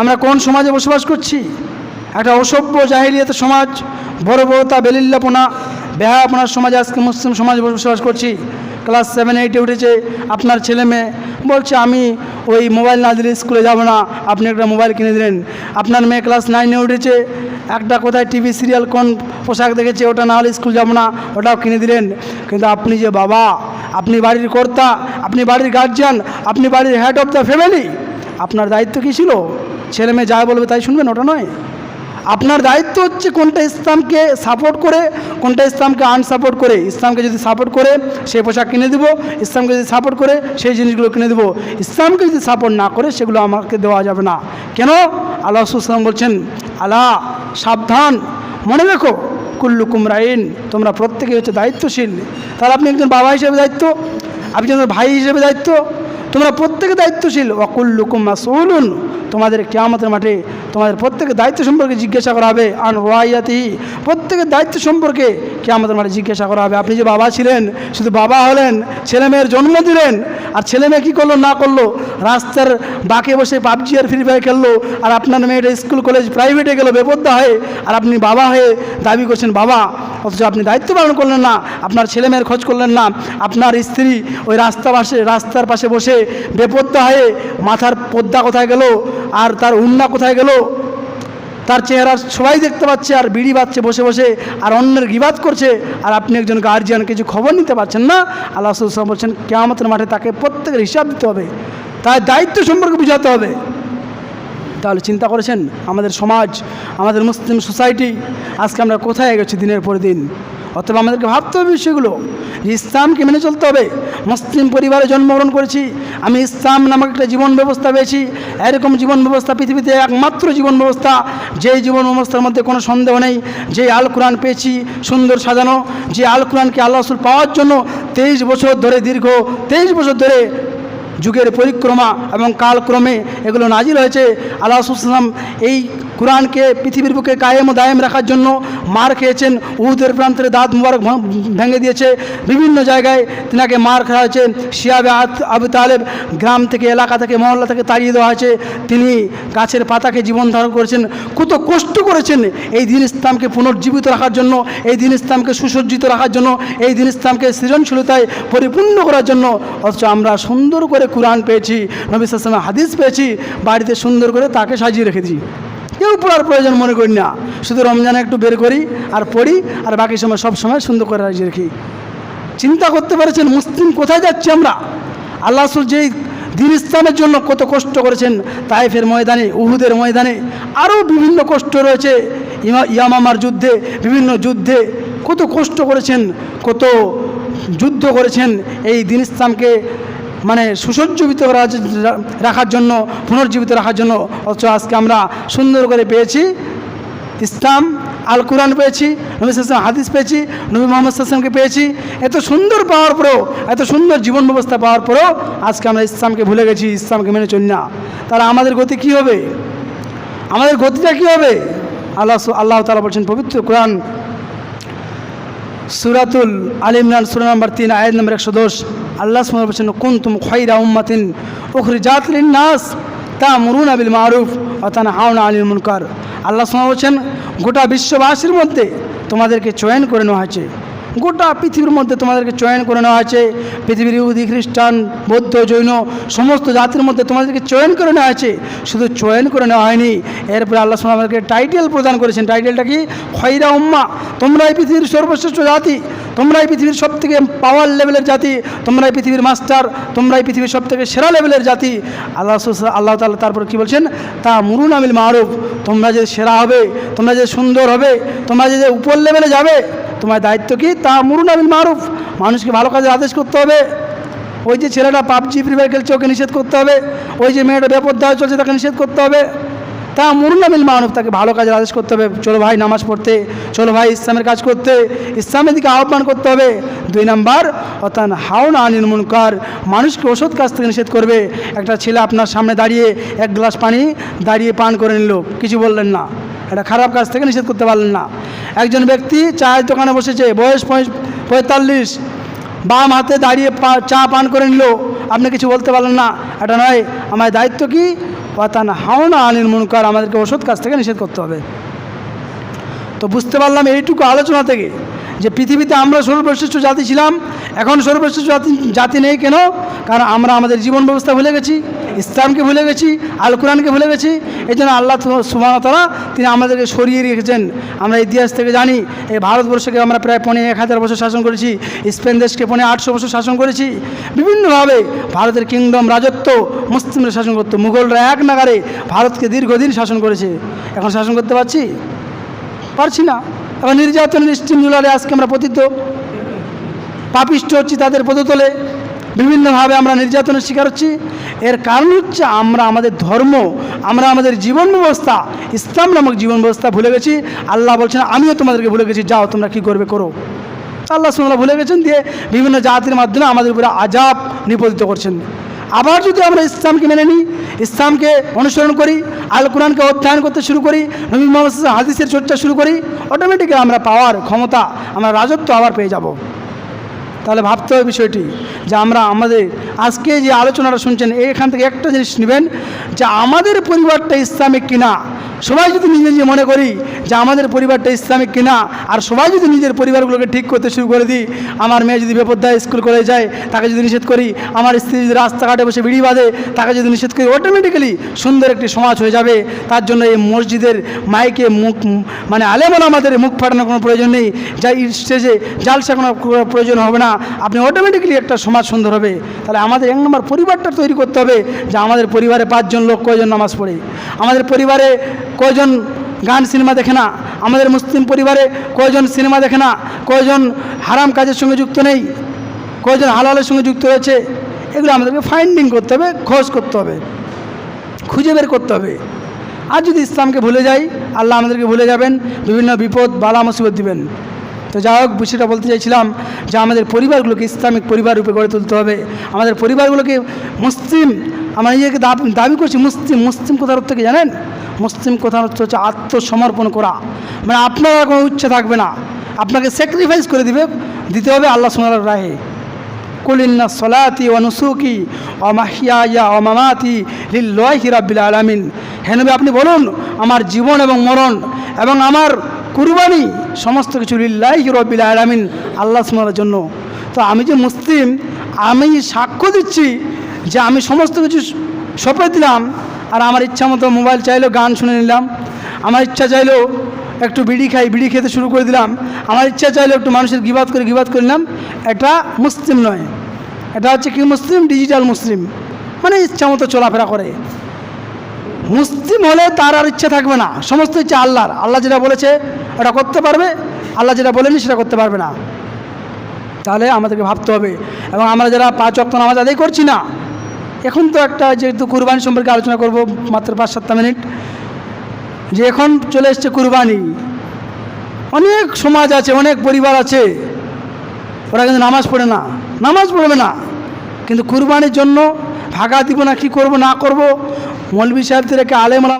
আমরা কোন সমাজে বসবাস করছি? একটা অসভ্য জাহিলিয়াত সমাজ, বড় বড়তা বেলিল্লাপনা বেহায়াপনার সমাজে আজকে মুসলিম সমাজে বসবাস করছি। ক্লাস সেভেন এইটে উঠেছে, আপনার ছেলে মেয়ে বলছে, আমি ওই মোবাইল না দিলে স্কুলে যাব না, আপনি একটা মোবাইল কিনে দিলেন। আপনার মেয়ে ক্লাস নাইনে উঠেছে, একটা কোথায় টিভি, সিরিয়াল কোন পোশাক দেখেছে, ওটা না হলে স্কুল যাব না, ওটাও কিনে দিলেন। কিন্তু আপনি যে বাবা, আপনি বাড়ির কর্তা, আপনি বাড়ির গার্জিয়ান আপনি বাড়ির হেড অফ দ্য ফ্যামিলি আপনার দায়িত্ব কী ছিল? ছেলে মেয়ে যা বলবে তাই শুনবেন, ওটা নয়। আপনার দায়িত্ব হচ্ছে কোনটা ইসলামকে সাপোর্ট করে, কোনটা ইসলামকে আনসাপোর্ট করে। ইসলামকে যদি সাপোর্ট করে, সেই পোশাক কিনে দেবো, ইসলামকে যদি সাপোর্ট করে, সেই জিনিসগুলো কিনে দেবো। ইসলামকে যদি সাপোর্ট না করে, সেগুলো আমাকে দেওয়া যাবে না। কেন? আল্লাহ সুসলাম বলছেন আল্লাহ সাবধান। মনে রেখো, কুল্লুকুম রাইন, তোমরা প্রত্যেকে হচ্ছে দায়িত্বশীল। তাহলে আপনি একজন বাবা হিসেবে দায়িত্ব, আপনি একজন ভাই হিসেবে দায়িত্ব। তোমরা প্রত্যেকে দায়িত্বশীল। অকুল্লুকুম মাসউলুন। তোমাদের কেয়ামতের মাঠে তোমাদের প্রত্যেকের দায়িত্ব সম্পর্কে জিজ্ঞাসা করা হবে। আন ওয়াইয়াতি প্রত্যেকের দায়িত্ব সম্পর্কে কেয়ামতের মাঠে জিজ্ঞাসা করা হবে, আপনি যে বাবা ছিলেন, শুধু বাবা হলেন ছেলে মেয়ের জন্ম দিলেন, আর ছেলে মেয়ে কী করল, না করল, রাস্তার বাঁকে বসে পাবজি আর ফ্রি ফায়ার খেললো, আর আপনার মেয়েটা স্কুল, কলেজ প্রাইভেটে গেলো, বেপদ্দা হয়ে, আর আপনি বাবা হয়ে দাবি করছেন, বাবা, অথচ আপনি দায়িত্ব পালন করলেন না, আপনার ছেলে মেয়ের খোঁজ করলেন না, আপনার স্ত্রী ওই রাস্তা পাশে, রাস্তার পাশে বসে বেপদ্দা হয়ে মাথার পদ্মা কোথায় গেল, আর তার উন্না কোথায় গেল তার চেহারা সবাই দেখতে পাচ্ছে, আর বিড়ি বাচ্ছে বসে বসে, আর অন্যের গিবাদ করছে, আর আপনি একজন গার্জিয়ান কিছু খবর নিতে পারছেন না? আল্লাহ সুসলাম বলছেন, কেয়ামতের মাঠে তাকে প্রত্যেকের হিসাব দিতে হবে। তার দায়িত্ব সম্পর্কে বুঝাতে হবে। তাহলে চিন্তা করেছেন? আমাদের সমাজ, আমাদের মুসলিম সোসাইটি আজকে আমরা কোথায় গেছি দিনের পর দিন? অতএব আমাদেরকে ভাবতে হবে বিষয়গুলো। যে ইসলামকে মেনে চলতে হবে। মুসলিম পরিবারে জন্মগ্রহণ করেছি। আমি ইসলাম নামক একটা জীবন ব্যবস্থা পেয়েছি। এরকম জীবন ব্যবস্থা পৃথিবীতে একমাত্র জীবন ব্যবস্থা। যেই জীবন ব্যবস্থার মধ্যে কোনো সন্দেহ নেই। যে আল কোরআন পেয়েছি, সুন্দর সাজানো। যে আল কোরআনকে আল্লাহ রসুল পাওয়ার জন্য তেইশ বছর ধরে, দীর্ঘ তেইশ বছর ধরে যুগের পরিক্রমা এবং কালক্রমে এগুলো নাজিল হয়েছে। আল্লাহ সুসলাম এই কোরআনকে পৃথিবীর বুকে কায়েম ও দায়েম রাখার জন্য মার খেয়েছেন, উহুদের প্রান্তের দাঁত মুবারক ভেঙে দিয়েছে। বিভিন্ন জায়গায় তিনাকে মার খাওয়া হয়েছে। শিয়াবে আত- আবু তালেব গ্রাম থেকে, এলাকা থেকে, মহল্লা থেকে তাড়িয়ে দেওয়া হয়েছে। তিনি গাছের পাতাকে জীবন ধারণ করেছেন, কত কষ্ট করেছেন এই দিন ইসলামকে পুনর্জীবিত রাখার জন্য, এই দিন ইসলামকে সুসজ্জিত রাখার জন্য, এই দিন ইসলামকে সৃজনশীলতায় পরিপূর্ণ করার জন্য। অথচ আমরা সুন্দর করে কোরআন পেয়েছি, নবী হাদিস পেয়েছি, বাড়িতে সুন্দর করে তাকে সাজিয়ে রেখেছি। কেউ পড়ার প্রয়োজন মনে করি না। শুধু রমজানে একটু বের করি আর পড়ি আর বাকি সময় সব সময় সুন্দর করে রাখি। চিন্তা করতে পেরেছেন মুসলিম কোথায় যাচ্ছি আমরা? আল্লাহ যেই দিন ইসলামের জন্য কত কষ্ট করেছেন তাইফের ময়দানে, উহুদের ময়দানে আরও বিভিন্ন কষ্ট রয়েছে। ইয়ামামার যুদ্ধে, বিভিন্ন যুদ্ধে কত কষ্ট করেছেন, কত যুদ্ধ করেছেন এই দিন ইসলামকে মানে সুসজ্জিত করা- রাখার জন্য, পুনর্জীবিত রাখার জন্য অথচ আজকে আমরা সুন্দর করে পেয়েছি। ইসলাম আল কোরআন পেয়েছি, নবী সাল্লাম হাদিস পেয়েছি, নবী মোহাম্মদ সাল্লামকে পেয়েছি। এত সুন্দর পাওয়ার পরেও, এত সুন্দর জীবন ব্যবস্থা পাওয়ার পরেও আজকে আমরা ইসলামকে ভুলে গেছি, ইসলামকে মেনে চলি না। তাহলে আমাদের গতি কি হবে? আমাদের গতিটা কী হবে? আল্লাহ আল্লাহ তালা বলছেন, পবিত্র কোরআন, সুরাতুল আল ইমরান, সুরা নম্বর তিন, আয়াত নম্বর একশো দশ। আল্লাহ সুমার বলছেন কোন তুম খয়রা উম্মাতিন উখরি জাতলিন নাস তা মরুন আবিল মারুফ অতান হাওনা আলিল মুনকার আল্লাহ সুমা বলছেন, গোটা বিশ্ববাসীর মধ্যে তোমাদেরকে চয়ন করে নেওয়া হয়েছে। গোটা পৃথিবীর মধ্যে তোমাদেরকে চয়ন করে নেওয়া হয়েছে। পৃথিবীর ইহুদি, খ্রিস্টান, বৌদ্ধ, জৈন, সমস্ত জাতির মধ্যে তোমাদেরকে চয়ন করে নেওয়া হয়েছে। শুধু চয়ন করে নেওয়া হয়নি, এরপরে আল্লাহ সুমা আমাদেরকে টাইটেল প্রদান করেছেন। টাইটেলটা কি? খয়রা উম্মা তোমরা এই পৃথিবীর সর্বশ্রেষ্ঠ জাতি তোমরা এই পৃথিবীর সব থেকে পাওয়ার লেভেলের জাতি তোমরা এই পৃথিবীর মাস্টার তোমরা এই পৃথিবীর সব থেকে সেরা লেভেলের জাতি। আল্লাহ আল্লাহ তাল্লাহ তারপর কি বলছেন? তা মুরুন আমিল মারুফ, তোমরা যে সেরা হবে, তোমরা যে সুন্দর হবে, তোমরা যে উপর লেভেলে যাবে তোমার দায়িত্ব কি? তা মুরুন আমিল মারুফ। মানুষকে ভালো কাজে আদেশ করতে হবে। ওই যে ছেলেটা পাবজি, ফ্রি ফায়ার খেলছে, ওকে নিষেধ করতে হবে। ওই যে মেয়েটা বেপদ্দা হয়ে চলছে, তাকে নিষেধ করতে হবে। তা মুরুনামিল মানব তাকে ভালো কাজের আদেশ করতে হবে। চলো ভাই নামাজ পড়তে, চলো ভাই ইসলামের কাজ করতে, ইসলামের দিকে আহ্বান করতে হবে। দুই নাম্বার অর্থাৎ হাওনা আনিল মুনকার, মানুষকে ওষুধ কাছ থেকে নিষেধ করবে। একটা ছেলে আপনার সামনে দাঁড়িয়ে এক গ্লাস পানি দাঁড়িয়ে পান করে নিল। কিছু বললেন না। এটা খারাপ কাজ থেকে নিষেধ করতে পারলেন না। একজন ব্যক্তি চায়ের দোকানে বসেছে, বয়স পঁয়- পঁয়তাল্লিশ, বাম হাতে দাঁড়িয়ে চা পান করে নিল। আপনি কিছু বলতে পারলেন না, এটা নয় আমার দায়িত্ব কি? অতান হাওনা আনিল মুনকার, আমাদেরকে ওষুধ কাছ থেকে নিষেধ করতে হবে। তো বুঝতে পারলাম এইটুকু আলোচনা থেকে যে পৃথিবীতে আমরা সর্বশ্রেষ্ঠ জাতি ছিলাম, এখন সর্বশ্রেষ্ঠ জাতি জাতি নেই কেন? কারণ আমরা আমাদের জীবন ব্যবস্থা ভুলে গেছি। ইসলামকে ভুলে গেছি, আল কোরআনকে ভুলে গেছি এই জন্য আল্লাহ সুবাহতালা তিনি আমাদেরকে সরিয়ে রেখেছেন। আমরা ইতিহাস থেকে জানি, এই ভারতবর্ষকে আমরা প্রায় পনেরো এক হাজার বছর শাসন করেছি, স্পেন দেশকে পনেরো আটশো বছর শাসন করেছি। বিভিন্নভাবে ভারতের কিংডম রাজত্ব, মুসলিমরা শাসন করতো, মুঘলরা এক নাগারে ভারতকে দীর্ঘদিন শাসন করেছে। এখন শাসন করতে পারছি? পারছি না। এবার নির্যাতনের স্টিম আজকে আমরা পতিত। পাপিষ্ট হচ্ছি তাদের পদতলে। বিভিন্নভাবে আমরা নির্যাতনের শিকার হচ্ছি। এর কারণ হচ্ছে আমরা আমাদের ধর্ম, আমরা আমাদের জীবন ব্যবস্থা, ইসলাম নামক জীবন ব্যবস্থা ভুলে গেছি। আল্লাহ বলছেন, আমিও তোমাদেরকে ভুলে গেছি, যাও তোমরা কী করবে করো। আল্লাহ সুন্দর ভুলে গেছেন দিয়ে বিভিন্ন জাতির মাধ্যমে আমাদের উপরে আজাব নিপতিত করছেন। আবার যদি আমরা ইসলামকে মেনে নিই, ইসলামকে অনুসরণ করি আল কোরআনকে অধ্যয়ন করতে শুরু করি, নবী মোহাম্মদ হাদিসের চর্চা শুরু করি অটোমেটিক্যালি আমরা পাওয়ার ক্ষমতা, আমরা রাজত্ব আবার পেয়ে যাব। তাহলে ভাবতে হবে বিষয়টি যে আমরা আমাদের আজকে যে আলোচনাটা শুনছেন, এখান থেকে একটা জিনিস নেবেন যে আমাদের পরিবারটা ইসলামিক কিনা। সবাই যদি নিজে নিজে মনে করি যে আমাদের পরিবারটা ইসলামিক কিনা, আর সবাই যদি নিজের পরিবারগুলোকে ঠিক করতে শুরু করে দিই, আমার মেয়ে যদি বেপদ্দায় স্কুল করে যায়, তাকে যদি নিষেধ করি, আমার স্ত্রী যদি রাস্তাঘাটে বসে বিড়ি বাঁধে, তাকে যদি নিষেধ করি অটোমেটিক্যালি সুন্দর একটি সমাজ হয়ে যাবে। তার জন্য এই মসজিদের মাইকে মুখ মানে আলেমন আমাদের মুখ ফাটানোর কোনো প্রয়োজন নেই। যা স্টেজে জালসা কোনো প্রয়োজন হবে না। আপনি অটোমেটিক্যালি একটা সমাজ সুন্দর হবে। তাহলে আমাদের এক নম্বর পরিবারটা তৈরি করতে হবে যে আমাদের পরিবারে পাঁচজন লোক, কয়জন নামাজ পড়ে? আমাদের পরিবারে কয়জন গান সিনেমা দেখে না? আমাদের মুসলিম পরিবারে কয়জন সিনেমা দেখে না? কয়জন হারাম কাজের সঙ্গে যুক্ত নেই? কয়জন হালালের সঙ্গে যুক্ত রয়েছে? এগুলো আমাদেরকে ফাইন্ডিং করতে হবে, খোঁজ করতে হবে, খুঁজে বের করতে হবে। আর যদি ইসলামকে ভুলে যাই, আল্লাহ আমাদেরকে ভুলে যাবেন, বিভিন্ন বিপদ, বালা, মুসিবত দিবেন। তো যাই হোক বিষয়টা বলতে চাইছিলাম যে আমাদের পরিবারগুলোকে ইসলামিক পরিবার রূপে গড়ে তুলতে হবে। আমাদের পরিবারগুলোকে মুসলিম, আমরা নিজেকে দাবি করছি মুসলিম মুসলিম কোথার অর্থ কি জানেন? মুসলিম কোথার অর্থ হচ্ছে আত্মসমর্পণ করা। মানে আপনার কোনো ইচ্ছা থাকবে না। আপনাকে স্যাক্রিফাইস করে দিবে, দিতে হবে আল্লাহ সোনার রাহে কুলিন্না সলাতি ও নুসুকি ও মাহিয়া ও মামাতি লিল্লাহি রাব্বিল আলামিন। হেনবে আপনি বলুন, আমার জীবন এবং মরণ এবং আমার কুরবানি, সমস্ত কিছু লিল্লাহি রব্বিল আলামিন আল্লাহ সুমার জন্য। তো আমি যে মুসলিম, আমি সাক্ষ্য দিচ্ছি যে আমি সমস্ত কিছু সঁপে দিলাম আর আমার ইচ্ছা মতো মোবাইল চাইলেও গান শুনে নিলাম। আমার ইচ্ছা চাইলেও একটু বিড়ি খাই, বিড়ি খেতে শুরু করে দিলাম। আমার ইচ্ছা চাইলে একটু মানুষের গিবাদ করে গিবাদ নিলাম। এটা মুসলিম নয়। এটা হচ্ছে কি মুসলিম? ডিজিটাল মুসলিম। মানে ইচ্ছা মতো চলাফেরা করে। মুসলিম হলে তার আর ইচ্ছা থাকবে না। সমস্ত ইচ্ছা আল্লাহর। আল্লাহ যেটা বলেছে, ওটা করতে পারবে। আল্লাহ যেটা বলেনি, সেটা করতে পারবে না। তাহলে আমাদেরকে ভাবতে হবে। এবং আমরা যারা পাঁচ অক্ট নামাজ আদায় করছি না, এখন তো একটা যেহেতু কুরবানি সম্পর্কে আলোচনা করব, মাত্র পাঁচ সাতটা মিনিট। যে এখন চলে এসছে কুরবানি। অনেক সমাজ আছে, অনেক পরিবার আছে, ওরা কিন্তু নামাজ পড়ে না। নামাজ পড়বে না। কিন্তু কুরবানির জন্য ভাগা দিব না, কী করব, না করব মৌলবী সাহেবদেরকে আলেম